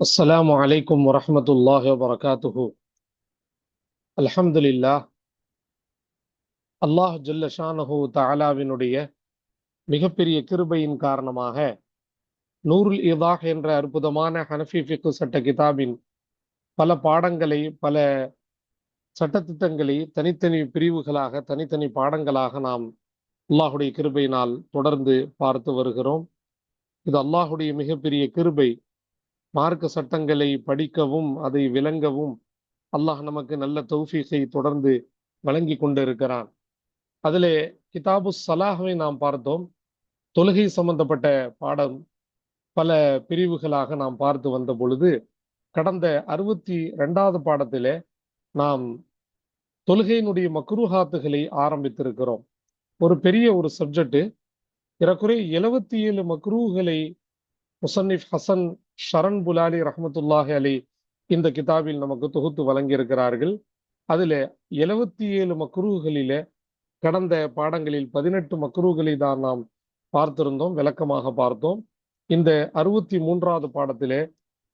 السلام عليكم ورحمة الله وبركاته الحمد لله அல்லாஹ் ஜல்ல ஷானஹு தஆலாவினுடைய மிகப்பெரிய கிருபையின் காரணமாக நூருல் இதாஹ் என்ற அற்புதமான ஹனஃபி ஃபிக்கு சட்ட கிதாபின் பல பாடங்களை பல சட்டத்திட்டங்களை தனித்தனி பிரிவுகளாக தனித்தனி பாடங்களாக நாம் அல்லாஹுடைய கிருபையினால் தொடர்ந்து பார்த்து வருகிறோம் இது அல்லாஹுடைய மிகப்பெரிய கிருபை மார்க்க சட்டங்களை படிக்கவும் அதை விளங்கவும் அல்லாஹ் நமக்கு நல்ல தௌஃபீஸை தொடர்ந்து வழங்கி கொண்டிருக்கிறான். அதிலே கிதாபு சலாஹவை நாம் பார்த்தோம். தொழுகை சம்பந்தப்பட்ட பாடம் பல பிரிவுகளாக நாம் பார்த்து வந்த பொழுது கடந்த அறுபத்தி ரெண்டாவது பாடத்திலே நாம் தொழுகையினுடைய மக்ரூஹாத்துகளை ஆரம்பித்திருக்கிறோம். ஒரு பெரிய ஒரு சப்ஜெக்ட் ஏறக்குறைய எழுபத்தி ஏழு மக்ரூகளை முசன்னிஃப் ஹசன் ஷரண் புலாலி ரஹமத்துல்லாஹி அலி இந்த கிதாபில் நமக்கு தொகுத்து வழங்கியிருக்கிறார்கள். அதுல எழுவத்தி ஏழு மக்ரூகளில கடந்த பாடங்களில் பதினெட்டு மக்ரூகளை தான் நாம் பார்த்திருந்தோம் விளக்கமாக பார்த்தோம். இந்த அறுபத்தி மூன்றாவது பாடத்திலே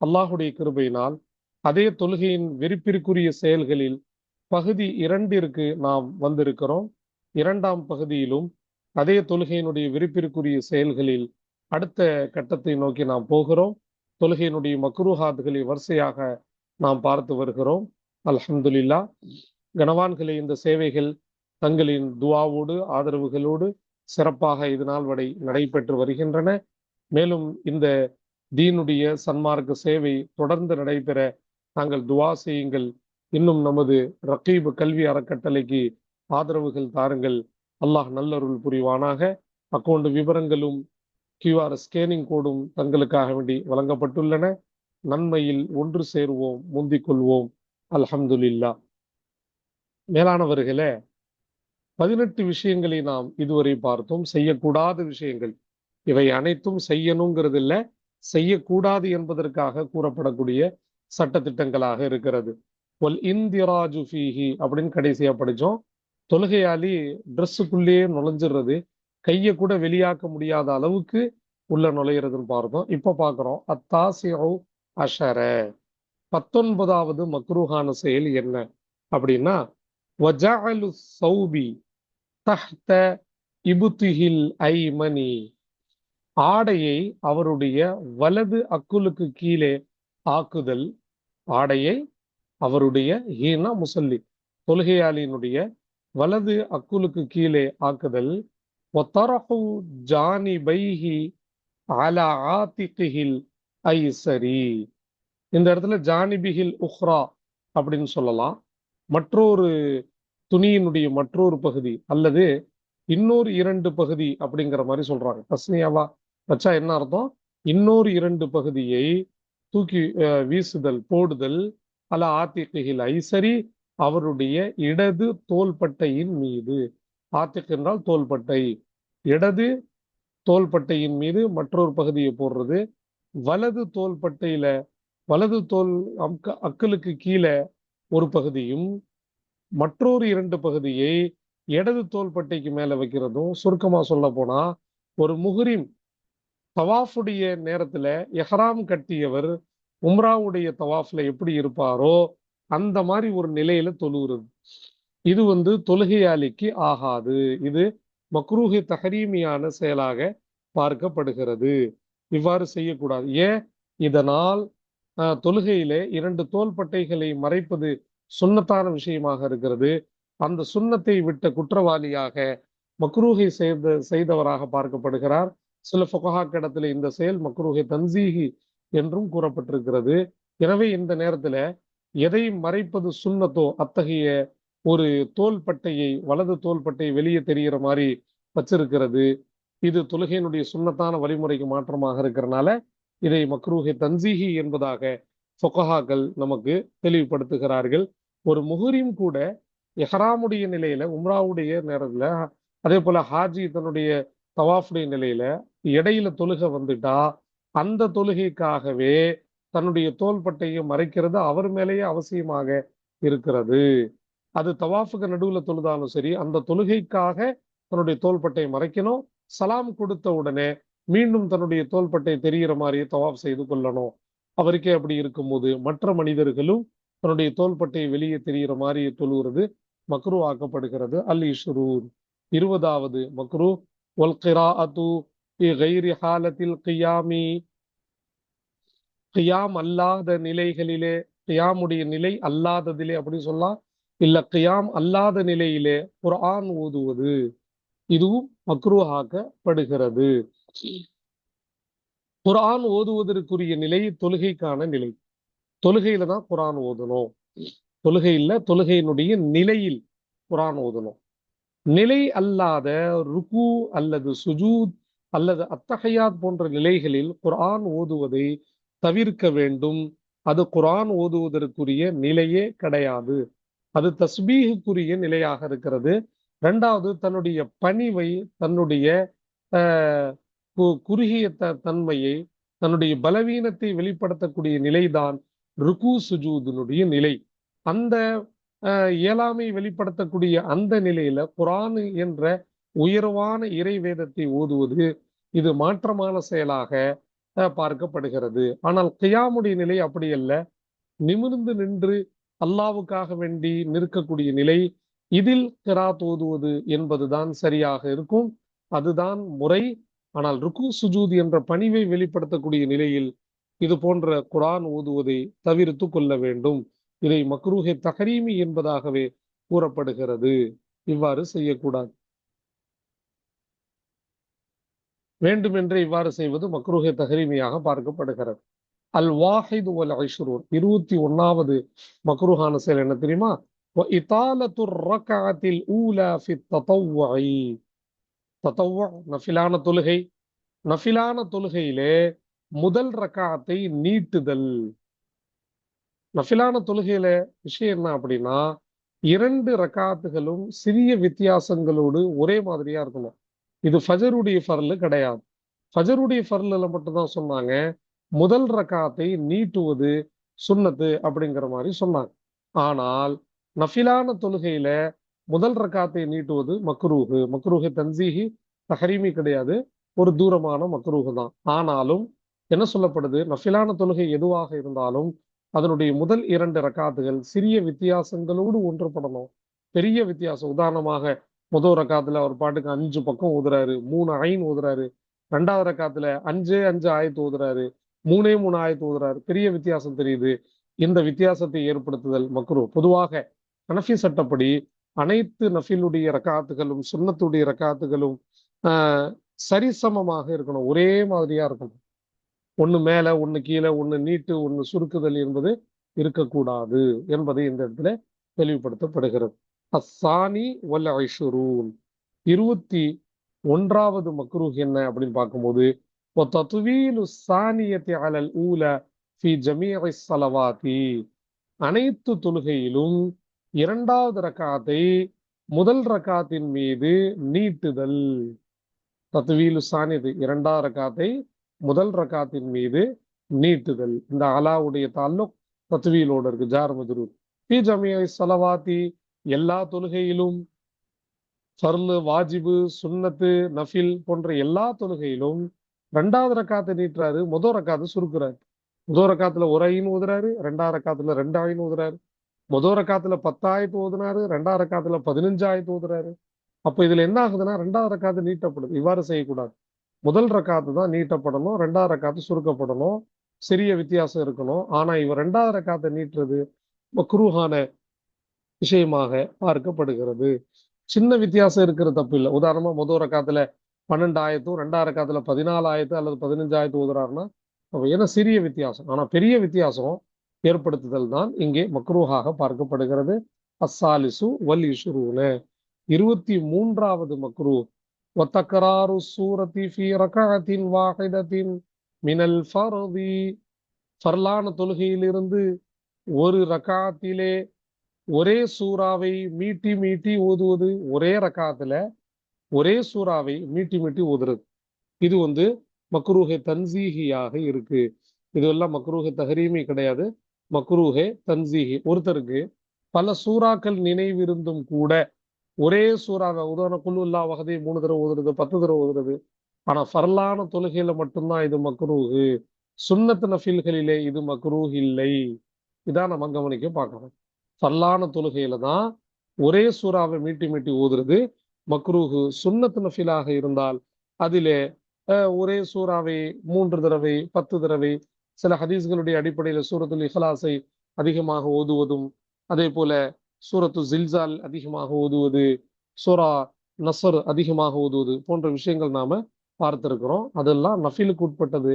அல்லாஹுடைய கிருபையினால் அதே தொழுகையின் வெறுப்பிற்குரிய செயல்களில் பகுதி இரண்டிற்கு நாம் வந்திருக்கிறோம். இரண்டாம் பகுதியிலும் அதே தொழுகையினுடைய விருப்பிற்குரிய செயல்களில் அடுத்த கட்டத்தை நோக்கி நாம் போகிறோம். தொழுகையினுடைய மக்ரூஹாத்துகளை வரிசையாக நாம் பார்த்து வருகிறோம். அல்ஹம்துலில்லா. கனவான்களை இந்த சேவைகள் தங்களின் துவாவோடு ஆதரவுகளோடு சிறப்பாக இது நாள் வரை நடைபெற்று வருகின்றன. மேலும் இந்த தீனுடைய சன்மார்க்க சேவை தொடர்ந்து நடைபெற நாங்கள் துவா செய்யுங்கள். இன்னும் நமது ரக்கீபு கல்வி அறக்கட்டளைக்கு ஆதரவுகள் தாருங்கள். அல்லாஹ் நல்லருள் புரிவானாக. அக்கௌண்ட் விவரங்களும் கியூஆர் ஸ்கேனிங் கோடும் தங்களுக்காக வேண்டி வழங்கப்பட்டுள்ளன. நன்மையில் ஒன்று சேருவோம் முந்திக் கொள்வோம். அல்ஹம்துலில்லா. மேலானவர்களே பதினெட்டு விஷயங்களை நாம் இதுவரை பார்த்தோம். செய்யக்கூடாத விஷயங்கள். இவை அனைத்தும் செய்யணுங்கிறது இல்ல செய்யக்கூடாது என்பதற்காக கூறப்படக்கூடிய சட்டத்திட்டங்களாக இருக்கிறது. ஒல் இந்திராஜு ஃபீஹி அப்படின்னு கடைசியா படிச்சோம். தொழுகையாளி ட்ரெஸ்ஸுக்குள்ளேயே நுழைஞ்சிடுறது. கையை கூட வெளியாக்க முடியாத அளவுக்கு உள்ள நுழையிறதுன்னு பார்த்தோம் இப்ப பாக்குறோம். அத்தாசியோ அஷர. பத்தொன்பதாவது மக்ரூஹான செயல் என்ன? அப்படின்னா வஜஅலு சௌபி தஹ்த இபுத்திஹில் ஐமனி. ஆடையை அவருடைய வலது அக்குலுக்கு கீழே ஆக்குதல். ஆடையை அவருடைய ஹீனா முசல்லி தொழுகையாளியினுடைய வலது அக்குலுக்கு கீழே ஆக்குதல். وطرحوا ஜானிபைஹி அலா ஆத்திகில் ஐசரி இந்த இடத்துல ஜானிபிகில் உஹ்ரா அப்படின்னு சொல்லலாம். மற்றொரு துணியினுடைய மற்றொரு பகுதி அல்லது இன்னொரு இரண்டு பகுதி அப்படிங்கிற மாதிரி சொல்றாங்க. தஸ்னியாவா வச்சா என்ன அர்த்தம்? இன்னொரு இரண்டு பகுதியை தூக்கி வீசுதல் போடுதல் அல ஆத்திகில் ஐசரி அவருடைய இடது தோள்பட்டையின் மீது. ஆத்திக் என்றால் தோள்பட்டை. இடது தோள்பட்டையின் மீது மற்றொரு பகுதியை போடுறது. வலது தோள்பட்டையில வலது தோல் அக்க அக்களுக்கு கீழே ஒரு பகுதியும் மற்றொரு இரண்டு பகுதியை இடது தோள்பட்டைக்கு மேல வைக்கிறதும் சுருக்கமா சொல்ல போனா ஒரு முஹரிம் தவாஃபுடைய நேரத்துல எஹராம் கட்டியவர் உம்ராவுடைய தவாஃப்ல எப்படி இருப்பாரோ அந்த மாதிரி ஒரு நிலையில தொழுகிறது. இது வந்து தொழுகையாளிக்கு ஆகாது. இது மக்ரூஹி தஹரீமியான செயலாக பார்க்கப்படுகிறது. இவ்வாறு செய்யக்கூடாது. ஏன்? இதனால் தொழுகையிலே இரண்டு தோள்பட்டைகளை மறைப்பது சுண்ணத்தான விஷயமாக இருக்கிறது. அந்த சுண்ணத்தை விட்ட குற்றவாளியாக மக்ரூகை செய்த செய்தவராக பார்க்கப்படுகிறார். சில ஃபொகஹாக்கிடத்துல இந்த செயல் மக்ரூகை தன்சீகி என்றும் கூறப்பட்டிருக்கிறது. எனவே இந்த நேரத்துல எதை மறைப்பது சுண்ணத்தோ அத்தகைய ஒரு தோள்பட்டையை வலது தோள்பட்டை வெளியே தெரிகிற மாதிரி வச்சிருக்கிறது. இது தொழுகையினுடைய சுண்ணத்தான வழிமுறைக்கு மாற்றமாக இருக்கிறனால இதை மக்ரூஹை தன்சீகி என்பதாக சொக்கஹாக்கள் நமக்கு தெளிவுபடுத்துகிறார்கள். ஒரு முகரியும் கூட எஹராமுடைய நிலையில உம்ராவுடைய நேரத்துல அதே போல ஹாஜி தன்னுடைய தவாஃபுடைய நிலையில இடையில தொழுகை வந்துட்டா அந்த தொழுகைக்காகவே தன்னுடைய தோள்பட்டையை மறைக்கிறது அவர் மேலேயே அவசியமாக இருக்கிறது. அது தவாஃபுக்கு நடுவுல தொழுதாலும் சரி அந்த தொழுகைக்காக தன்னுடைய தோள்பட்டை மறைக்கணும். சலாம் கொடுத்த உடனே மீண்டும் தன்னுடைய தோள்பட்டை தெரிகிற மாதிரி தவாஃப் செய்து கொள்ளணும். அவருக்கே அப்படி இருக்கும்போது மற்ற மனிதர்களும் தன்னுடைய தோள்பட்டை வெளியே தெரிகிற மாதிரி தொழுகிறது மக்ரூ ஆக்கப்படுகிறது. அல் இஷ்ரூர். இருபதாவது மக்ரூ ஒல் கிராஅத்து ஃபி கைரி ஹாலத்தில் கியாமி. கியாம் அல்லாத நிலைகளிலே கியாமுடைய நிலை அல்லாததிலே அப்படின்னு சொல்லலாம். இல்ல கியாம் அல்லாத நிலையிலே குர்ஆன் ஓதுவது இதுவும் மக்ரூஹாக்கப்படுகிறது. குர்ஆன் ஓதுவதற்குரிய நிலை தொழுகைக்கான நிலை. தொழுகையில தான் குரான் ஓதணும். தொழுகையில தொழுகையினுடைய நிலையில் குரான் ஓதணும். நிலை அல்லாத ருக்கு அல்லது சுஜூத் அல்லது அத்தகையாத் போன்ற நிலைகளில் குரான் ஓதுவதை தவிர்க்க வேண்டும். அது குரான் ஓதுவதற்குரிய நிலையே கிடையாது. அது தஸ்பீகுக்குரிய நிலையாக இருக்கிறது. ரெண்டாவது தன்னுடைய பணிவை தன்னுடைய கு- குறுகிய த- தன்மையை தன்னுடைய பலவீனத்தை வெளிப்படுத்தக்கூடிய நிலைதான் ருக்கு சுஜூதினுடைய நிலை. அந்த இயலாமை வெளிப்படுத்தக்கூடிய அந்த நிலையில குர்ஆன் என்ற உயர்வான இறை வேதத்தை ஓதுவது இது மாற்றமான செயலாக பார்க்கப்படுகிறது. ஆனால் கியாமுடைய நிலை அப்படி அல்ல. நிமிர்ந்து நின்று அல்லாவுக்காக வேண்டி நிற்கக்கூடிய நிலை இதில் கிராத் ஓதுவது என்பதுதான் சரியாக இருக்கும். அதுதான் முறை. ஆனால் ருக்கு சுஜூத் என்ற பணிவை வெளிப்படுத்தக்கூடிய நிலையில் இது போன்ற குரான் ஓதுவதை தவிர்த்து கொள்ள வேண்டும். இதை மக்ரூஹே தகரீமி என்பதாகவே கூறப்படுகிறது. இவ்வாறு செய்யக்கூடாது. வேண்டுமென்றே இவ்வாறு செய்வது மக்ரூஹே தகரீமியாக பார்க்கப்படுகிறது. அல் வாஹிது அல் ஐஷ்ரூர் இருபத்தி ஒன்னாவது மக்ருஹான செயல் என்ன தெரியுமா? நஃபிலான தொழுகை. நஃபிலான தொழுகையிலே முதல் ரக்காத்தை நீட்டுதல். நஃபிலான தொழுகையில விஷயம் என்ன அப்படின்னா இரண்டு ரக்காத்துகளும் சிறிய வித்தியாசங்களோடு ஒரே மாதிரியா இருக்கணும். இது ஃபஜருடைய ஃபர்லு கிடையாது. ஃபஜருடைய ஃபர்லில் மட்டும்தான் சொன்னாங்க. முதல் ரக்காத்தை நீட்டுவது சுண்ணத்து அப்படிங்கிற மாதிரி சொன்னாங்க. ஆனால் நஃபிலான தொழுகையில முதல் ரக்காத்தை நீட்டுவது மக்ரூஹு. மக்ரூஹு தன்சீஹி தஹரீமி கிடையாது. ஒரு தூரமான மக்ரூஹு தான். ஆனாலும் என்ன சொல்லப்படுது? நஃபிலான தொழுகை எதுவாக இருந்தாலும் அதனுடைய முதல் இரண்டு ரக்காத்துகள் சிறிய வித்தியாசங்களோடு ஒன்றுபடணும். பெரிய வித்தியாசம். உதாரணமாக முதல் ரக்காத்துல அவர் பாட்டுக்கு அஞ்சு பக்கம் ஊதுறாரு மூணு ஐன் ஊதுறாரு ரெண்டாவது ரக்காத்துல அஞ்சு அஞ்சு ஆயத்து ஊதுறாரு மூணே மூணு ஆயத்து ஊதுறாரு பெரிய வித்தியாசம் தெரியுது. இந்த வித்தியாசத்தை ஏற்படுத்துதல் மக்ரூ பொதுவாக கனஃபி சட்டப்படி அனைத்து நஃபிலுடைய ரக்காத்துகளும் சுண்ணத்துடைய ரக்காத்துகளும் ஆஹ் சரிசமமாக இருக்கணும். ஒரே மாதிரியா இருக்கணும். ஒண்ணு மேல ஒண்ணு கீழே ஒண்ணு நீட்டு ஒண்ணு சுருக்குதல் என்பது இருக்கக்கூடாது என்பதை இந்த இடத்துல தெளிவுபடுத்தப்படுகிறது. அசானி வல் ஐஷுரூன். இருபத்தி ஒன்றாவது மக்ரூஹ் என்ன அப்படின்னு பார்க்கும்போது وتطويل الثانية على الأولى في جميع الصلوات அனைத்து தொழுகையிலும் இரண்டாவது ரக்காத்தை முதல் ரக்காத்தின் மீது நீட்டுதல் தத்துவீலு சானிது இரண்டாவது ரக்காத்தை முதல் ரக்காத்தின் மீது நீட்டுதல் இந்த அலாவுடைய தாலுக் தத்துவீலோட இருக்கு ஜார் மதுரு பி ஜமியை சலவாத்தி எல்லா தொழுகையிலும் ஃபர்லு வாஜிபு சுன்னத்து நஃபில் போன்ற எல்லா தொழுகையிலும் ரெண்டாவது ரக்காத்தை நீட்டுறாரு முதல் ரக்காத்தை சுருக்குறாரு. முதல் ரக்காத்துல ஒரு ஐன் ஊதுறாரு ரெண்டாவது ரக்காத்துல ரெண்டு ஐன் ஊதுறாரு. முதல் ரக்காத்துல பத்தாயிரத்து ஓதுனாரு ரெண்டாவது ரக்காத்துல பதினஞ்சாயிரத்து ஓதுறாரு அப்ப இதுல என்ன ஆகுதுன்னா ரெண்டாவது ரக்காத்து நீட்டப்படுது. இவ்வாறு செய்யக்கூடாது. முதல் ரக்காத்து தான் நீட்டப்படணும் ரெண்டாவது ரக்காத்து சுருக்கப்படணும். சிறிய வித்தியாசம் இருக்கணும். ஆனா இவர் ரெண்டாவது ரக்காத்தை நீட்டுறது மக்ரூஹான விஷயமாக பார்க்கப்படுகிறது. சின்ன வித்தியாசம் இருக்கிற தப்பு இல்லை. உதாரணமா முதல் ரக்காத்துல பன்னெண்டாயிரத்தும் ரெண்டாவது ரக்காத்துல பதினாலாயிரத்து அல்லது பதினஞ்சாயிரத்து ஓதுறாருன்னா ஏன்னா சிறிய வித்தியாசம்? ஆனா பெரிய வித்தியாசம் ஏற்படுத்துதல் தான் இங்கே மக்ரூஹாக பார்க்கப்படுகிறது. அஸ்ஸாலிசு வல் இஷுருன்னு இருபத்தி மூன்றாவது மக்ரூ. ஒத்தக்கராறு சூரத்தி ஃபி ரகத்தின் வாகிதத்தின் மினல் ஃபரதி. ஃபர்லான தொழுகையிலிருந்து ஒரு ரகாத்திலே ஒரே சூறாவை மீட்டி மீட்டி ஓதுவது ஒரே ரகாத்துல ஒரே சூறாவை மீட்டி மீட்டி ஓதுறது இது வந்து மக்ரூஹே தன்சீஹியாக இருக்கு. இதெல்லாம் மக்ரூஹே தஹரீமி கிடையாது. மக்ரூஹே தன்சீஹி. ஒருத்தருக்கு பல சூறாக்கள் நினைவிருந்தும் கூட ஒரே சூறாவை உதாரண குல்லுல்லா வகதை மூணு தடவை ஓதுறது பத்து தடவை ஓதுறது ஆனா ஃபர்லான தொழுகையில மட்டும்தான் இது மக்ரூஹு. சுண்ணத்து நஃபில்களிலே இது மக்ரூஹ் இல்லை. இதான் நம்ம கவனிக்க பார்க்கணும். ஃபர்லான தொழுகையில தான் ஒரே சூறாவை மீட்டி மீட்டி ஓதுறது மக்ரூஹு சுன்னத் நஃபிலாக இருந்தால் அதிலே ஒரே சூறாவை மூன்று தடவை பத்து தடவை சில ஹதீஸ்களுடைய அடிப்படையில் சூரத்துல் இஹ்லாஸை அதிகமாக ஓதுவதும் அதே போல சூரத்து ஜில்சால் அதிகமாக ஓதுவது சூரா நசர் அதிகமாக ஓதுவது போன்ற விஷயங்கள் நாம பார்த்திருக்கிறோம். அதெல்லாம் நஃபிலுக்கு உட்பட்டது.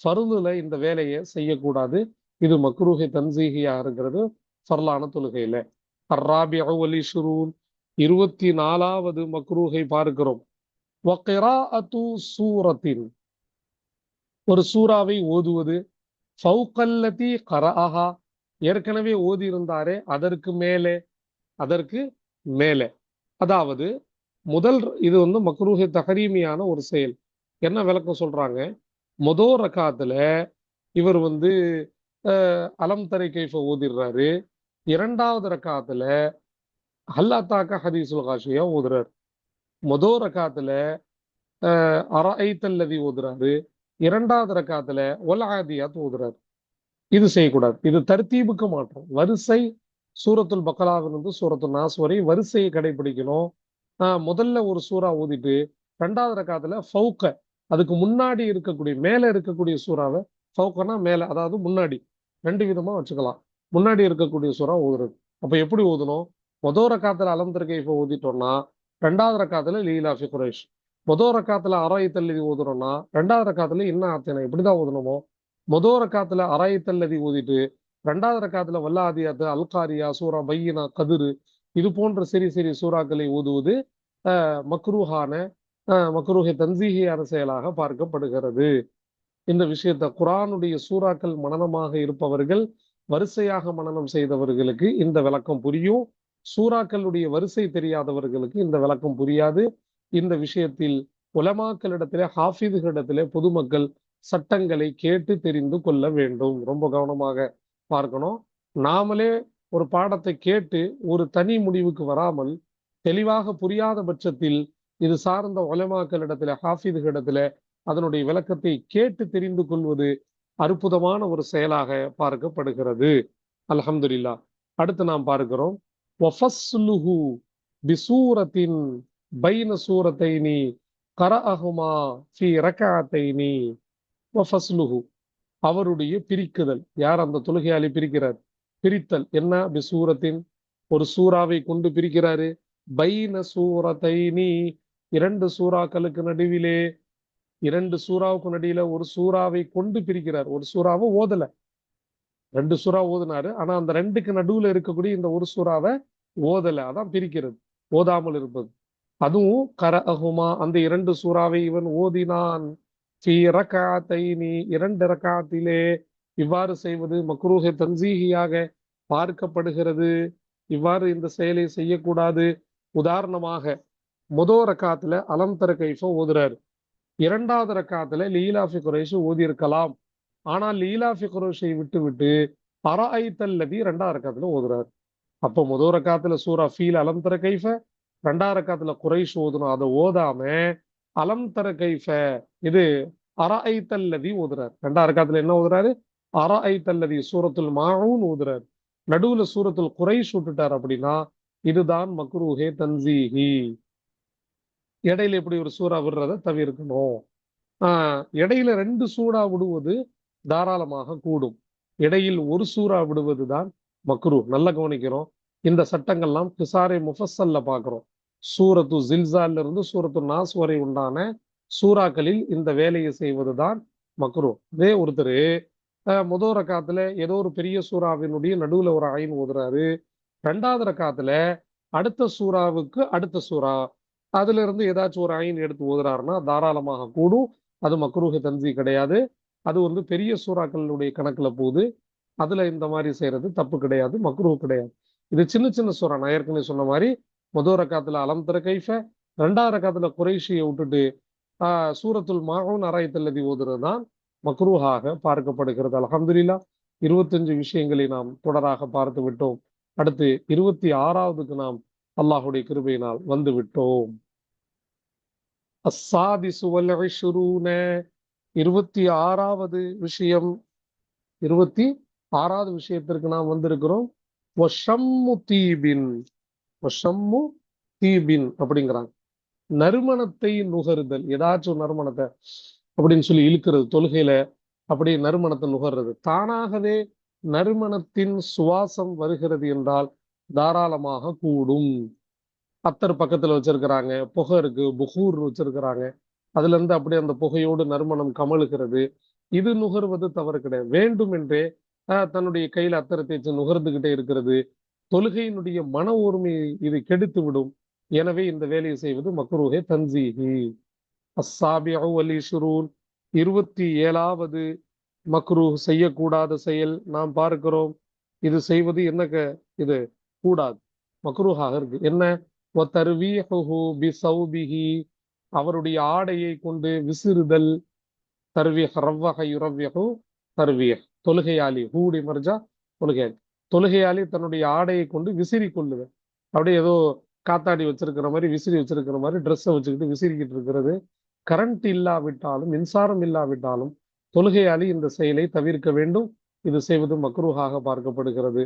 ஃபருதுல இந்த வேலையை செய்யக்கூடாது. இது மக்ரூஹை தன்சீகியாக இருக்கிறது. ஃபர்லான தொழுகையில. அர்ராபி அலி ஷுரூன் இருபத்தி நாலாவது மக்ரூஹை பார்க்கிறோம். சூரத்தின். ஒரு சூறாவை ஓதுவது. ஃபவுகல்லதி கரஹா. ஏற்கனவே ஓதி இருந்தாரே அதற்கு மேலே அதற்கு மேலே. அதாவது முதல் இது வந்து மக்ரூஹை தகரீமியான ஒரு செயல். என்ன விளக்கம் சொல்றாங்க? மொதோ ரக்காத்துல இவர் வந்து அலம் தரை கைஃப ஓதிடுறாரு இரண்டாவது ரக்காத்துல ஹல்லாத்தாக்க ஹதீசுல் காஷியா ஓதுறாரு? மொதோ ரக்காத்துல அஹ், அரஐத்தல்லதி ஓதுறாரு. இரண்டாவது ரக்காத்துல ஒல் ஆதியாத் ஓதுறாரு. இது செய்யக்கூடாது. இது தர்த்தீபுக்கு மாற்றம். வரிசை சூரத்துல் பக்கலாவிலிருந்து சூரத்துல் நாஸ் வரை வரிசையை கடைபிடிக்கணும். ஆஹ் முதல்ல ஒரு சூறா ஓதிட்டு ரெண்டாவது ரக்காத்துல ஃபவுக்க அதுக்கு முன்னாடி இருக்கக்கூடிய மேல இருக்கக்கூடிய சூறாவை ஃபவுக்கனா மேல அதாவது முன்னாடி. ரெண்டு விதமா வச்சுக்கலாம். முன்னாடி இருக்கக்கூடிய சூறா ஓதுறது. அப்ப எப்படி ஓதணும்? மொதல் ரக்காத்துல அலந்தர் கைஃப ஓதிட்டோம்னா ரெண்டாவது ரக்காத்துல லீலாஃபி குரேஷ். மொதல் ரக்காத்துல அராயத்தல்லதி ஓதுறோம்னா ரெண்டாவது ரக்காத்துல என்ன ஆத்தினா இப்படிதான் ஓதணுமோ மொதல் ரக்காத்துல அராயத்தல்லதி ஓதிட்டு ரெண்டாவது ரக்காத்துல வல்லாதியாத்து அல்காரியா சூரா பையனா கதிரு இது போன்ற சிறிய சிறிய சூறாக்களை ஓதுவது மக்ரூஹான மக்ரூஹை தன்சீகியான செயலாக பார்க்கப்படுகிறது. இந்த விஷயத்த குரானுடைய சூறாக்கள் மனனமாக இருப்பவர்கள் வரிசையாக மனனம் செய்தவர்களுக்கு இந்த விளக்கம் புரியும். சூறாக்களுடைய வரிசை தெரியாதவர்களுக்கு இந்த விளக்கம் புரியாது. இந்த விஷயத்தில் உலமாக்களிடத்திலே ஹாஃபிதுகளிடத்திலே பொதுமக்கள் சட்டங்களை கேட்டு தெரிந்து கொள்ள வேண்டும். ரொம்ப கவனமாக பார்க்கணும். நாமளே ஒரு பாடத்தை கேட்டு ஒரு தனி முடிவுக்கு வராமல் தெளிவாக புரியாத பட்சத்தில் இது சார்ந்த உலமாக்களிடத்துல ஹாஃபிதுகளிடத்துல அதனுடைய விளக்கத்தை கேட்டு தெரிந்து கொள்வது அற்புதமான ஒரு செயலாக பார்க்கப்படுகிறது. அலமதுல்லா அடுத்து நாம் பார்க்கிறோம். வஃபஸ்லுஹு பிசூரத்தின் பைன சூரத்தைனி கரஅஹுமா ஃபி ரகஅத்தைனி அவருடைய பிரிக்குதல். யார் அந்த தொழுகையாளி பிரிக்கிறார்? பிரித்தல். என்ன? பிசூரத்தின் ஒரு சூறாவை கொண்டு பிரிக்கிறாரு. பைன சூரத்தைனி இரண்டு சூறாக்களுக்கு நடுவிலே இரண்டு சூறாவுக்கு நடுவில ஒரு சூறாவை கொண்டு பிரிக்கிறார். ஒரு சூறாவை ஓதல. ரெண்டு சூறா ஓதுனாரு. ஆனா அந்த ரெண்டுக்கு நடுவுல இருக்கக்கூடிய இந்த ஒரு சூறாவை ஓதல அதான் பிரிக்கிறது. ஓதாமல் இருப்பது. அதுவும் கர அகுமா அந்த இரண்டு சூறாவை இவன் ஓதினான். இரண்டு ரக்காத்திலே இவ்வாறு செய்வது மக்ரூஹ தன்சீகியாக பார்க்கப்படுகிறது. இவ்வாறு இந்த செயலை செய்யக்கூடாது. உதாரணமாக முதோ ரக்காத்துல அலம் தர ஓதுறாரு. இரண்டாவது ரக்காத்துல லீலாஃபி ஓதி ஓதியிருக்கலாம். ஆனால் லீலாஃபி குரேஷை விட்டு விட்டு அராய்த்தல்லதி ரெண்டாவது ரக்காத்துல ஓதுறாரு. அப்போ முதல் ரக்காத்துல சூரா ஃபீல் அலம் தர கைஃப ரெண்டாவது ரக்காத்துல குறைஷ் ஓதணும் அதை ஓதாம அலம் தர கைஃப இது அற ஐத்தல்லதி ஓதுறாரு. ரெண்டாவது ரக்காத்துல என்ன ஓதுறாரு? ஐத்தல்லதி சூரத்துல் மாவும் ஓதுறாரு. நடுவுல சூரத்துல் குறைஷ் விட்டுட்டார் அப்படின்னா இதுதான் மக்ரூஹே தன்சீஹி. இடையில இப்படி ஒரு சூறா விடுறத தவிர்க்கணும். ஆஹ் இடையில ரெண்டு சூறா விடுவது தாராளமாக கூடும். இடையில் ஒரு சூறா விடுவது தான் மக்ரூ நல்லா கவனிக்கிறோம். இந்த சட்டங்கள்லாம் கிசாரை முஃபஸ்ஸல்ல பார்க்குறோம். சூரத்து ஜில்சால்ல இருந்து சூரத்து நாஸ் வரை உண்டான சூறாக்களில் இந்த வேலையை செய்வது தான் மக்ரூ. இதே ஒருத்தர் முதல் ரக்காத்துல ஏதோ ஒரு பெரிய சூறாவினுடைய நடுவுல ஒரு ஆயின் ஓதுறாரு. ரெண்டாவது ரக்காத்துல அடுத்த சூறாவுக்கு அடுத்த சூறா. அதுல இருந்து ஏதாச்சும் ஒரு ஆயின் எடுத்து ஓதுறாருன்னா தாராளமாக கூடும். அது மக்ரூஹ தன்சி கிடையாது. அது வந்து பெரிய சூறாக்களுடைய கணக்குல போகுது. அதுல இந்த மாதிரி செய்யறது தப்பு கிடையாது மக்ரூ கிடையாது. இது சின்ன சின்ன சூறா நான் ஏற்கனவே சொன்ன மாதிரி முதல் ரக்காத்துல அலம் தர கைஃப ரெண்டாவது ரக்காத்துல குறைஷியை விட்டுட்டு ஆஹ் சூரத்துல் மாகவும் அராயத்தல்லதி ஓதுறது தான் மக்ரூஹாக பார்க்கப்படுகிறது. அலமதுல்லா இருபத்தஞ்சு விஷயங்களை நாம் தொடராக பார்த்து விட்டோம். அடுத்து இருபத்தி ஆறாவதுக்கு நாம் அல்லாஹுடைய கிருபையினால் வந்து விட்டோம். அசாதி சுவல்லை இருபத்தி ஆறாவது விஷயம் இருபத்தி ஆறாவது விஷயத்திற்கு நாம் வந்திருக்கிறோம். ஒஷம்மு தீபின். ஒஷம்மு தீபின் அப்படிங்கிறாங்க. நறுமணத்தை நுகருதல். ஏதாச்சும் நறுமணத்தை அப்படின்னு சொல்லி இழுக்கிறது தொழுகையில அப்படி நறுமணத்தை நுகர்றது. தானாகவே நறுமணத்தின் சுவாசம் வருகிறது என்றால் தாராளமாக கூடும். அத்தர் பக்கத்துல வச்சிருக்கிறாங்க புகை இருக்கு புகூர் வச்சிருக்கிறாங்க. அதுல இருந்து அப்படியே அந்த புகையோடு நறுமணம் கமழுகிறது. இது நுகர்வது தவறு கிடையாது. வேண்டும் என்றே தன்னுடைய கையில அத்தரை தேய்ச்சி நுகர்ந்துகிட்டே இருக்கிறது. தொழுகையினுடைய மன ஒருமையை இது கெடுத்து விடும். எனவே இந்த வேலையை செய்வது மக்ரூஹே தன்சீஹி அஸ்ஸாபிஉ வல் இஷ்ரூன் இருபத்தி ஏழாவது மக்ரூஹ் செய்யக்கூடாத செயல் நாம் பார்க்கிறோம். இது செய்வது என்ன க- இது கூடாது. மக்ரூஹாக இருக்கு. என்ன? பிசௌபிஹி. அவருடைய ஆடையை கொண்டு விசிறுதல். தருவிய ரவ்வகை யுரவ்யஹு தர்வீஹ். தொழுகையாளி ஹூடி மர்ஜா தொழுகையாளி. தொழுகையாளி தன்னுடைய ஆடையை கொண்டு விசிறி கொள்ளுவேன். அப்படியே ஏதோ காத்தாடி வச்சிருக்கிற மாதிரி விசிறி வச்சிருக்கிற மாதிரி ட்ரெஸ்ஸை வச்சுக்கிட்டு விசிறிக்கிட்டு இருக்கிறது. கரண்ட் இல்லாவிட்டாலும் மின்சாரம் இல்லாவிட்டாலும் தொழுகையாளி இந்த செயலை தவிர்க்க வேண்டும். இது செய்வது மக்ரூஹாக பார்க்கப்படுகிறது.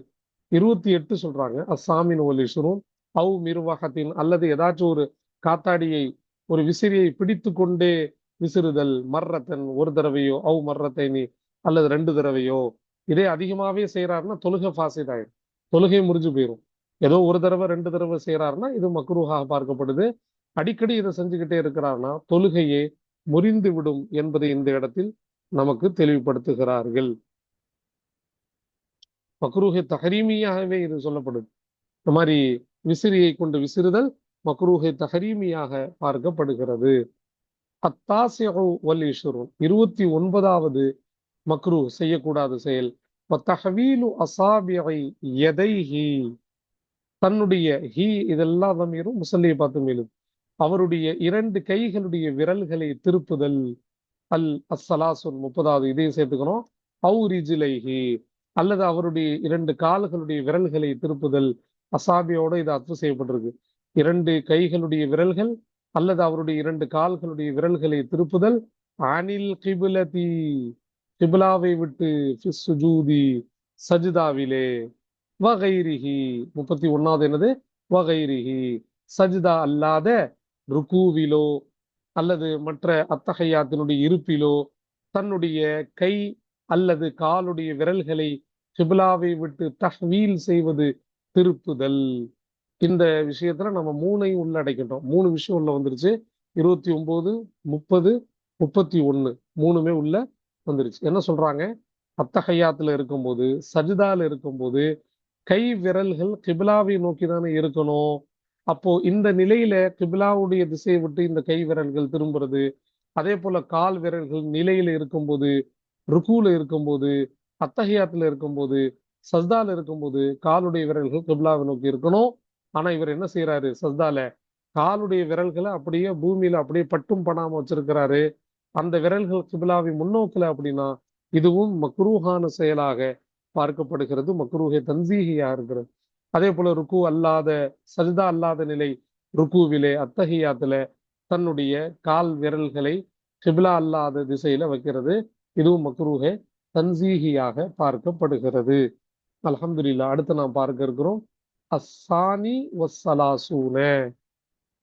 இருபத்தி எட்டு சொல்றாங்க அஸ்ஸாமின் ஒலிசுரும் அவு மிருவாகத்தின் அல்லது ஏதாச்சும் ஒரு காத்தாடியை ஒரு விசிறியை பிடித்து கொண்டே விசிறுதல் மர்ரத்தன் ஒரு தடவையோ அவு நீ அல்லது ரெண்டு தடவையோ இதே அதிகமாவே செய்யறாருன்னா தொழுகை ஃபாசிட் ஆயிடும் தொழுகை முறிஞ்சு போயிடும் ஏதோ ஒரு தடவை ரெண்டு தடவை செய்யறாருன்னா இது மக்ரூஹாக பார்க்கப்படுது. அடிக்கடி இதை செஞ்சுக்கிட்டே இருக்கிறார்னா தொழுகையே முறிந்து விடும் என்பதை இந்த இடத்தில் நமக்கு தெளிவுபடுத்துகிறார்கள். மக்ரூஹை தகரீமியாகவே இது சொல்லப்படுது. இந்த மாதிரி விசிறியை கொண்டு விசிறுதல் மக்ரூஹை தகரீமியாக பார்க்கப்படுகிறது. அத்தாசியு வல் இஷ்ரூன் இருபத்தி ஒன்பதாவது மக்ரு செய்யக்கூடாத செயல். தஹவீலு அசாபியை எதைஹி தன்னுடைய ஹி இதெல்லாம் தமீரும் முசல்லியை பார்த்து மேலும் அவருடைய இரண்டு கைகளுடைய விரல்களை திருப்புதல். அல் அசலாசுன் முப்பதாவது இதையும் சேர்த்துக்கணும். அவுரிஜிலைஹி அல்லது அவருடைய இரண்டு கால்களுடைய விரல்களை திருப்புதல். அசாபியோட இது அத்து செய்யப்பட்டிருக்கு. இரண்டு கைகளுடைய விரல்கள் அல்லது அவருடைய இரண்டு கால்களுடைய விரல்களை திருப்புதல். அனில் கிபிலதி. கிபிலாவை விட்டு ஃபிஸ்ஸுஜூதி சஜிதாவிலே. வகைரிஹி முப்பத்தி ஒன்னாவது என்னது? வகைரிஹி சஜிதா அல்லாத ருக்கூவிலோ அல்லது மற்ற அத்தகையாத்தினுடைய இருப்பிலோ தன்னுடைய கை அல்லது காலுடைய விரல்களை கிபிலாவை விட்டு தஹ்வீல் செய்வது திருப்புதல் இந்த விஷயத்துல நம்ம மூணையும் உள்ளடக்கிட்டோம். மூணு விஷயம் உள்ள வந்துருச்சு. இருபத்தி ஒன்பது முப்பது முப்பத்தி ஒண்ணு. மூணுமே உள்ள வந்துருச்சு. என்ன சொல்றாங்க? அத்தகையாத்துல இருக்கும்போது சஜிதால இருக்கும்போது கை விரல்கள் கிபிலாவை நோக்கி தானே இருக்கணும். அப்போ இந்த நிலையில கிபிலாவுடைய திசையை விட்டு இந்த கை விரல்கள் திரும்புறது அதே போல கால் விரல்கள் நிலையில இருக்கும்போது ருக்கூல இருக்கும்போது அத்தகையாத்துல இருக்கும்போது சஸ்தால இருக்கும்போது காலுடைய விரல்கள் கிபிலாவை நோக்கி இருக்கணும். ஆனா இவர் என்ன செய்யறாரு சஸ்தால காலுடைய விரல்களை அப்படியே பூமியில அப்படியே பட்டும் பண்ணாம வச்சிருக்கிறாரு. அந்த விரல்கள் கிபிலாவை முன்னோக்கல அப்படின்னா இதுவும் மக்ரூஹான செயலாக பார்க்கப்படுகிறது. மக்ரூஹே தன்சீகியா இருக்கிறது. அதே போல ருக்கு அல்லாத சஜிதா அல்லாத நிலை ருக்குவிலே அத்தகையாத்துல தன்னுடைய கால் விரல்களை கிபிலா அல்லாத திசையில வைக்கிறது. இதுவும் மக்ரூஹே தன்சீகியாக பார்க்கப்படுகிறது. அலமதுல்லா அடுத்து நாம் பார்க்க இருக்கிறோம். அஸ்ஸானி வஸ்ஸலாசூன.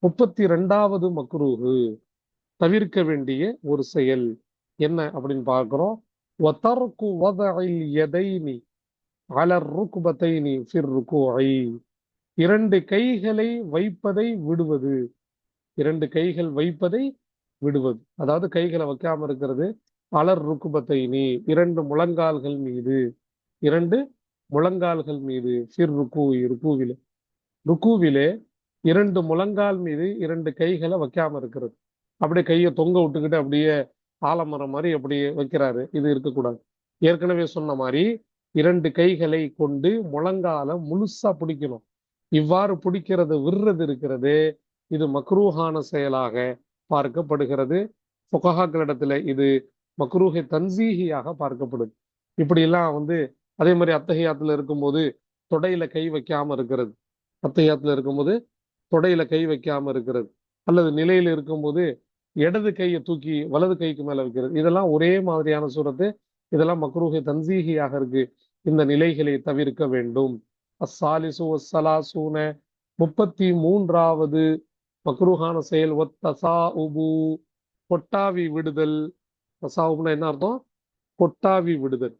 முப்பத்தி ரெண்டாவது மக்ரூஹு. தவிர்க்க வேண்டிய ஒரு செயல் என்ன அப்படின்னு பார்க்கிறோம் وَتَرْكُ وَضَعِ الْيَدَيْنِ عَلَى الرُّكْبَتَيْنِ فِي الرُّكُوعِ இரண்டு கைகளை வைப்பதை விடுவது இரண்டு கைகள் வைப்பதை விடுவது அதாவது கைகளை வைக்காம இருக்கிறது அலர் ருக்குபத்தைனி இரண்டு முழங்கால்கள் மீது இரண்டு முழங்கால்கள் மீது ஃபிர் ருக்கு ருக்குவிலே ருக்குவிலே இரண்டு முழங்கால் மீது இரண்டு கைகளை வைக்காம இருக்கிறது அப்படியே கையை தொங்க விட்டுக்கிட்டு அப்படியே ஆலமரம் மாதிரி அப்படியே வைக்கிறாரு. இது இருக்கக்கூடாது. ஏற்கனவே சொன்ன மாதிரி இரண்டு கைகளை கொண்டு முழங்கால முழுசா பிடிக்கணும். இவ்வாறு பிடிக்கிறது விடுறது இருக்கிறது. இது மக்ரூஹான செயலாக பார்க்கப்படுகிறது. புகஹாக்களிடத்துல இது மக்ரூஹை தன்சீகியாக பார்க்கப்படுது. இப்படி எல்லாம் வந்து அதே மாதிரி அத்தகையாத்துல இருக்கும்போது தொடையில கை வைக்காம இருக்கிறது. அத்தகையாத்துல இருக்கும்போது தொடையில கை வைக்காம இருக்கிறது. அல்லது நிலையில இருக்கும்போது இடது கையை தூக்கி வலது கைக்கு மேல வைக்கிறது. இதெல்லாம் ஒரே மாதிரியான சூரத்து இதெல்லாம் மக்ரூஹி தன்சீகியாக இருக்கு. இந்த நிலைகளை தவிர்க்க வேண்டும். அஸ்ஸாலிசு வஸ்ஸலாசூன முப்பத்தி மூன்றாவது மக்ரூஹான செயல் ஒத்தசா உபு கொட்டாவி விடுதல். தசாவுப்னா என்ன அர்த்தம்? கொட்டாவி விடுதல்.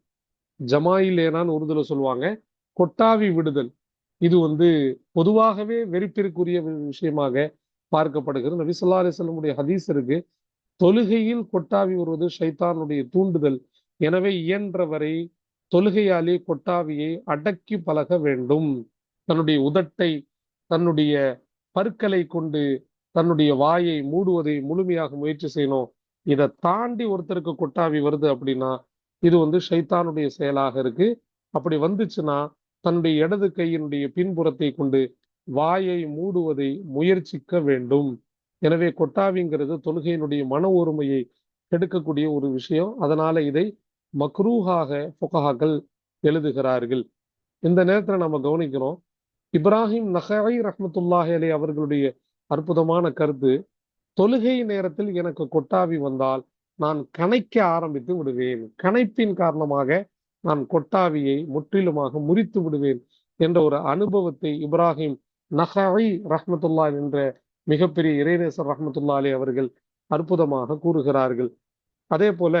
ஜமாயிலேனான்னு உருதுல சொல்லுவாங்க. கொட்டாவி விடுதல். இது வந்து பொதுவாகவே வெறுப்பிற்குரிய விஷயமாக பார்க்கப்படுகிறது. நபி சொல்லா அலிஸ்லமுடைய ஹதீஸ் இருக்கு. தொழுகையில் கொட்டாவி வருவது ஷைத்தானுடைய தூண்டுதல். எனவே இயன்றவரை தொழுகையாலே கொட்டாவியை அடக்கி பழக வேண்டும். தன்னுடைய உதட்டை தன்னுடைய பற்களை கொண்டு தன்னுடைய வாயை மூடுவதை முழுமையாக முயற்சி செய்யணும். இதை தாண்டி ஒருத்தருக்கு கொட்டாவி வருது அப்படின்னா இது வந்து ஷைத்தானுடைய செயலாக இருக்கு. அப்படி வந்துச்சுன்னா தன்னுடைய இடது கையினுடைய பின்புறத்தை கொண்டு வாயை மூடுவதை முயற்சிக்க வேண்டும். எனவே கொட்டாவிங்கிறது தொழுகையினுடைய மன ஒருமையை கெடுக்கக்கூடிய ஒரு விஷயம். அதனால இதை மக்ரூஹாக புகஹாக்கள் எழுதுகிறார்கள். இந்த நேரத்தில் நம்ம கவனிக்கிறோம் இப்ராஹிம் நஹாய் ரஹமத்துல்லாஹி அலி அவர்களுடைய அற்புதமான கருத்து தொழுகை நேரத்தில் எனக்கு கொட்டாவி வந்தால் நான் கணைக்க ஆரம்பித்து விடுவேன். கணைப்பின் காரணமாக நான் கொட்டாவியை முற்றிலுமாக முறித்து விடுவேன் என்ற ஒரு அனுபவத்தை இப்ராஹிம் நகை ரஹமத்துல்லா என்ற மிகப்பெரிய இறைநேசர் ரஹமத்துல்லா அலி அவர்கள் அற்புதமாக கூறுகிறார்கள். அதே போல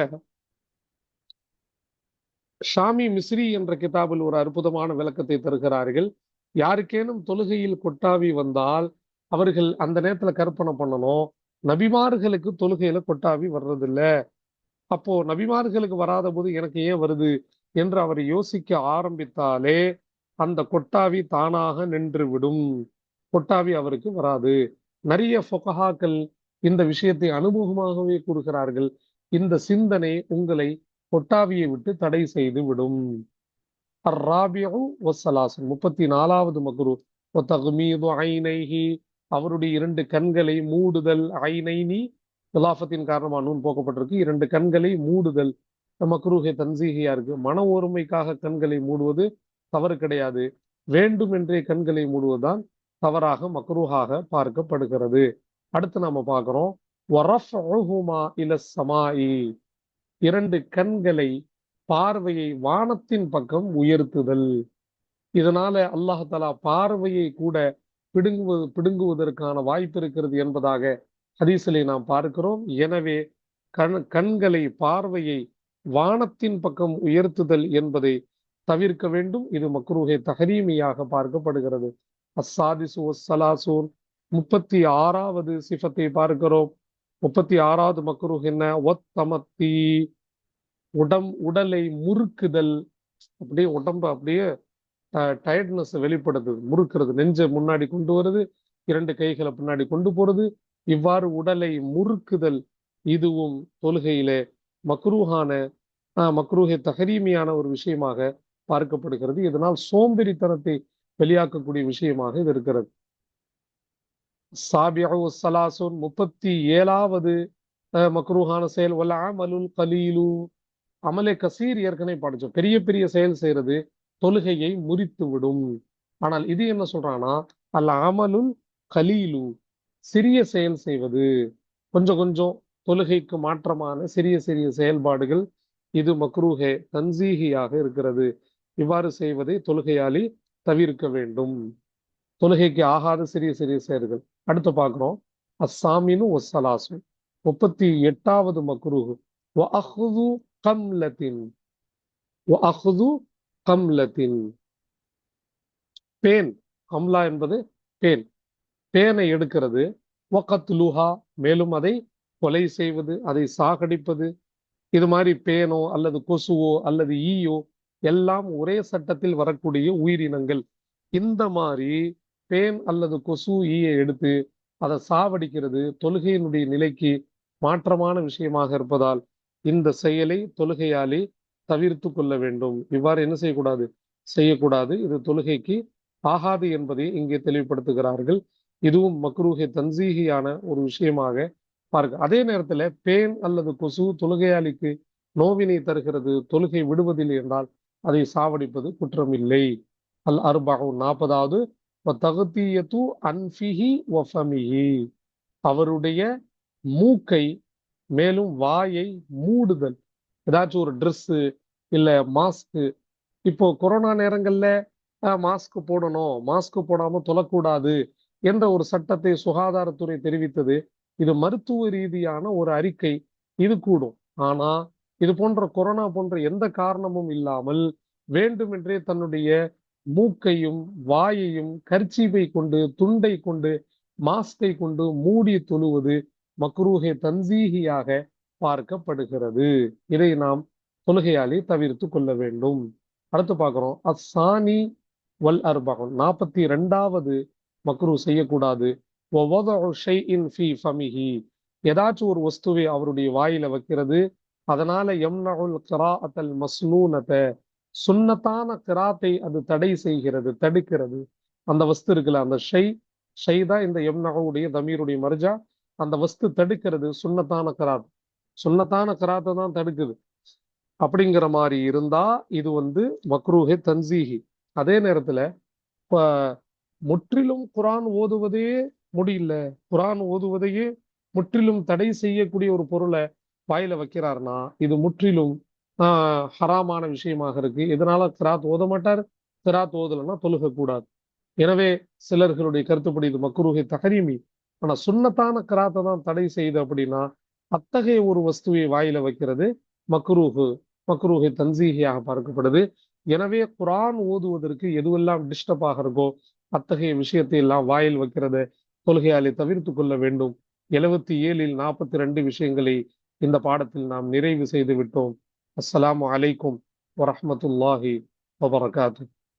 ஷாமி மிஸ்ரி என்ற கிதாபில் ஒரு அற்புதமான விளக்கத்தை தருகிறார்கள். யாருக்கேனும் தொழுகையில் கொட்டாவி வந்தால் அவர்கள் அந்த நேரத்துல கற்பனை பண்ணணும். நபிமார்களுக்கு தொழுகையில கொட்டாவி வர்றதில்ல. அப்போ நபிமார்களுக்கு வராத போது எனக்கு ஏன் வருது? என்று அவர் யோசிக்க ஆரம்பித்தாலே அந்த கொட்டாவி தானாக நின்று விடும். கொட்டாவி அவருக்கு வராது. நிறைய ஃபொகஹாக்கள் இந்த விஷயத்தை அனுபவமாகவே கூறுகிறார்கள். இந்த சிந்தனை உங்களை கொட்டாவியை விட்டு தடை செய்து விடும். அர்ராபியு முப்பத்தி நாலாவது மக்ரு. ஒத்தகுமீது ஐனைஹி. அவருடைய இரண்டு கண்களை மூடுதல் ஐனைனி. கிலாஃபத்தின் காரணமாக நூன் போக்கப்பட்டிருக்கு. இரண்டு கண்களை மூடுதல். மக்ரூஹே தன்சீகியா இருக்கு. மன ஒருமைக்காக கண்களை மூடுவது தவறு கிடையாது. வேண்டுமென்றே கண்களை மூடுவதுதான் தவறாக மக்ரூஹாக பார்க்கப்படுகிறது. அடுத்து நாம பார்க்கிறோம். இல சமாயி இரண்டு கண்களை பார்வையை வானத்தின் பக்கம் உயர்த்துதல். இதனால அல்லாஹலா பார்வையை கூட பிடுங்குவது பிடுங்குவதற்கான வாய்ப்பு இருக்கிறது என்பதாக ஹதீசலை நாம் பார்க்கிறோம். எனவே கண் கண்களை பார்வையை வானத்தின் பக்கம் உயர்த்துதல் என்பதை தவிர்க்க வேண்டும். இது மக்ரூஹே தஹரீமியாக பார்க்கப்படுகிறது. அஸ்ஸாதிசு வஸ்ஸலாசூன் முப்பத்தி ஆறாவது சிஃபத்தை பார்க்கிறோம். முப்பத்தி ஆறாவது மக்ரூஹ் என்ன? ஒத்தமத்தி உடம் உடலை முறுக்குதல். அப்படியே உடம்பு அப்படியே டயர்ட்னஸ் வெளிப்படுத்துது. முறுக்கிறது. நெஞ்சை முன்னாடி கொண்டு வருது இரண்டு கைகளை பின்னாடி கொண்டு போறது. இவ்வாறு உடலை முறுக்குதல். இதுவும் தொழுகையிலே மக்ரூஹான மக்ரூஹே தகரீமியான ஒரு விஷயமாக பார்க்கப்படுகிறது. இதனால் சோம்பேறித்தனத்தை வெளியாக்கக்கூடிய விஷயமாக இது இருக்கிறது. சாபியு சலாசுன் முப்பத்தி ஏழாவது மக்ரூஹான செயல் வல்ல அமலுல் கலீலு. அமலே கசீர் ஏற்கனவே படிச்சோம். பெரிய பெரிய செயல் செய்யறது தொழுகையை முறித்து விடும் ஆனால் இது என்ன சொல்றான்னா அல்ல அமலுல் கலீலு சிறிய செயல் செய்வது. கொஞ்சம் கொஞ்சம் தொழுகைக்கு மாற்றமான சிறிய சிறிய செயல்பாடுகள் இது மக்ரூஹே தன்சீகியாக இருக்கிறது. இவ்வாறு செய்வதை தொழுகையாளி தவிர்க்க வேண்டும். தொழுகைக்கு ஆகாத சிறிய சிறிய செயல்கள். அடுத்து பார்க்குறோம். அஸ்ஸாமினு ஒசலாசு முப்பத்தி எட்டாவது மக்ரூஹு. அஹ்து கம்லத்தின். அஹ்து கம்லத்தின். பேன் கம்லா என்பது பேன் பேனை எடுக்கிறது. வகத்லுஹா. மேலும் அதை கொலை செய்வது அதை சாகடிப்பது. இது மாதிரி பேனோ அல்லது கொசுவோ அல்லது ஈயோ எல்லாம் ஒரே சட்டத்தில் வரக்கூடிய உயிரினங்கள். இந்த மாதிரி பேன் அல்லது கொசு ஈயை எடுத்து அதை சாவடிக்கிறது தொழுகையினுடைய நிலைக்கு மாற்றமான விஷயமாக இருப்பதால் இந்த செயலை தொழுகையாலே தவிர்த்து கொள்ள வேண்டும். இவ்வாறு என்ன செய்யக்கூடாது? செய்யக்கூடாது. இது தொழுகைக்கு ஆகாது என்பதை இங்கே தெளிவுபடுத்துகிறார்கள். இதுவும் மக்ரூஹே தன்சீகியான ஒரு விஷயமாக பார்க்க அதே நேரத்துல பேன் அல்லது கொசு தொழுகையாளிக்கு நோவினை தருகிறது. தொழுகை விடுவதில்லை என்றால் அதை சாவடிப்பது குற்றமில்லை. அல் அர்பாவு நாற்பதாவது தகுத்தியத்து அன்பிஹி ஒஃபமிஹி அவருடைய மூக்கை மேலும் வாயை மூடுதல். ஏதாச்சும் ஒரு ட்ரெஸ்ஸு இல்ல மாஸ்க்கு இப்போ கொரோனா நேரங்கள்ல மாஸ்க் போடணும் மாஸ்க் போடாம தொழக்கூடாது என்ற ஒரு சட்டத்தை சுகாதாரத்துறை தெரிவித்தது. இது மருத்துவ ரீதியான ஒரு அறிக்கை. இது கூடும். ஆனா இது போன்ற கொரோனா போன்ற எந்த காரணமும் இல்லாமல் வேண்டுமென்றே தன்னுடைய மூக்கையும் வாயையும் கர்ச்சீப்பை கொண்டு துண்டை கொண்டு மாஸ்கை கொண்டு மூடி தொழுவது மக்ரூஹே தன்சீகியாக பார்க்கப்படுகிறது. இதை நாம் தொழுகையாலே தவிர்த்து கொள்ள வேண்டும். அடுத்து பார்க்கிறோம். அசானி வல் அர்பகம் நாற்பத்தி ரெண்டாவது மக்ரூ செய்யக்கூடாது. ஏதாச்சும் ஒரு வஸ்துவை அவருடைய வாயில வைக்கிறது. அதனால எம்னகுல் கிராத்தல் மஸ்னூனத்தை சுன்னத்தான கிராத்தை அது தடை செய்கிறது தடுக்கிறது. அந்த வஸ்து இருக்குல்ல அந்த ஷை ஷை தான் இந்த எம்னகவுடைய தமீருடைய மர்ஜா. அந்த வஸ்து தடுக்கிறது சுன்னத்தான கிராத். சுன்னத்தான கிராத்தை தான் தடுக்குது. அப்படிங்கிற மாதிரி இருந்தா இது வந்து மக்ரூஹே தன்சீஹி. அதே நேரத்துல இப்ப முற்றிலும் குரான் ஓதுவதே முடியல. குரான் ஓதுவதையே முற்றிலும் தடை செய்யக்கூடிய ஒரு பொருளை வாயில வைக்கிறாருன்னா இது முற்றிலும் ஆஹ் ஹராமான விஷயமாக இருக்கு. இதனால கிராத் ஓத மாட்டார்? கிராத் ஓதலைன்னா தொழுக கூடாது எனவே சிலர்களுடைய கருத்துப்படி இது மக்குருகை தகரிமி ஆனா சுண்ணத்தான கிராத்தை தான் தடை செய்து அப்படின்னா அத்தகைய ஒரு வஸ்துவை வாயில வைக்கிறது மக்ரூஹு மக்ரூஹை தன்சீகியாக பார்க்கப்படுது. எனவே குரான் ஓதுவதற்கு எதுவெல்லாம் டிஸ்டர்ப் ஆக இருக்கோ அத்தகைய விஷயத்தை எல்லாம் வாயில் வைக்கிறத தொழுகையாலே தவிர்த்து கொள்ள வேண்டும். எழுபத்தி ஏழில் நாற்பத்தி ரெண்டு விஷயங்களை இந்த பாடத்தில் நாம் நிறைவு செய்து விட்டோம். அஸ்லாம் அலைக்கும் வரமத்துல்லாஹி வபரகாத்து